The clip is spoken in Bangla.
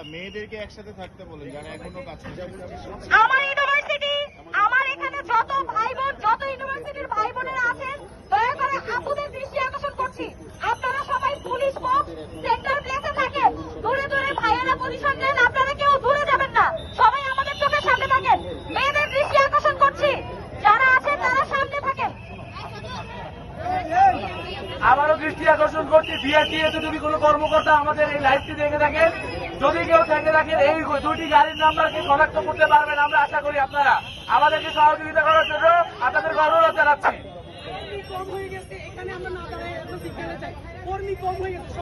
একসাথে থাকতে বলেন যারা এখনও কাজ করছে। আমার ইউনিভার্সিটি আমার এখানে যত ভাই বোন যত ইউনিভার্সিটির ভাই বোনেরা আছেন দয়া করে আপুদের দৃষ্টি আকর্ষণ করছি। আপনারা সবাই পুলিশ বক্স সেন্টার প্লেসে থাকেন। দূরে দূরে ভাইয়েরা পজিশন নেন আপনারা কেউ দূরে যাবেন না। সবাই আমাদের চোখের সামনে থাকেন। মেয়েদের দৃষ্টি আকর্ষণ করছি। যারা আছেন তারা সামনে থাকেন। আবারও দৃষ্টি আকর্ষণ করছি। বিআরটিএ যদি কোনো কর্মকর্তা আমাদের এই লাইভটি দেখে থাকেন যদি কেউ থেকে থাকেন এই দুটি গাড়ির নাম্বারকে শনাক্ত করতে পারবেন আমরা আশা করি আপনারা। আমাদেরকে সহযোগিতা করার জন্য আপনাদের অনুরোধ জানাচ্ছি। কম হয়ে গেছে, এখানে আমরা না দাঁড়াই কর্মী কম হয়ে গেছে